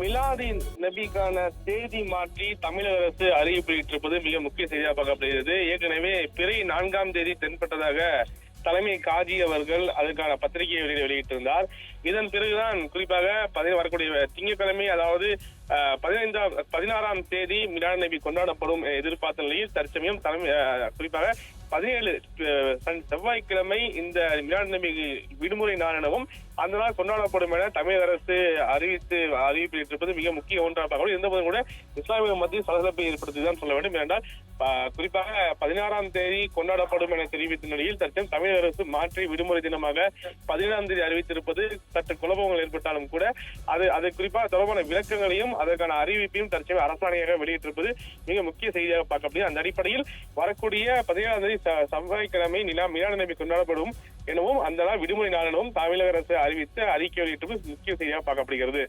மிலாதின் நபிக்கான தேதி மாற்றி தமிழக அரசு அறிவிப்பிட்டிருப்பது மிக முக்கிய செய்தியாக பார்க்கப்படுகிறது. ஏற்கனவே பிறை நான்காம் தேதி தென்பட்டதாக தலைமை காஜி அவர்கள் அதற்கான பத்திரிகையை வெளியிட்டிருந்தார். இதன் பிறகுதான் குறிப்பாக பதவி வரக்கூடிய திங்கட்கிழமை அதாவது பதினைந்தாம் பதினாறாம் தேதி மிலாத் நபி கொண்டாடப்படும் எதிர்பார்த்த நிலையில் தற்சமயம் தலைமை குறிப்பாக பதினேழு சன்- செவ்வாய்க்கிழமை இந்த மிலாத் நபி விடுமுறை நாள் எனவும் அந்த நாள் கொண்டாடப்படும் என தமிழக அரசு அறிவித்து அறிவிப்பிட்டிருப்பது மிக முக்கிய ஒன்றாக பார்க்கணும் இருந்தபோதும் கூட இஸ்லாமிய மத்திய சலசலப்பை ஏற்படுத்திதான் சொல்ல வேண்டும். என்றால் குறிப்பாக பதினாறாம் தேதி கொண்டாடப்படும் என தெரிவித்த நிலையில் தற்சமயம் தமிழக அரசு மாற்றி விடுமுறை தினமாக பதினேழாம் தேதி அறிவித்திருப்பது சற்று குழப்பங்கள் ஏற்பட்டாலும் கூட அது அது குறிப்பாக தொடர்பான விளக்கங்களையும் அதற்கான அறிவிப்பையும் தற்சமயம் அரசாணையாக வெளியிட்டிருப்பது மிக முக்கிய செய்தியாக பார்க்கப்படுகிறது. அந்த அடிப்படையில் வரக்கூடிய பதினேழாம் தேதி ச- செவ்வாய்க்கிழமை நிலா மிலான நம்பி கொண்டாடப்படும் எனவும் அந்த நாள் விடுமுறை நாள் எனவும் தமிழக அரசு அறிவித்து அறிக்கை வெளியிட்டிருப்பது முக்கிய செய்தியாக பார்க்கப்படுகிறது.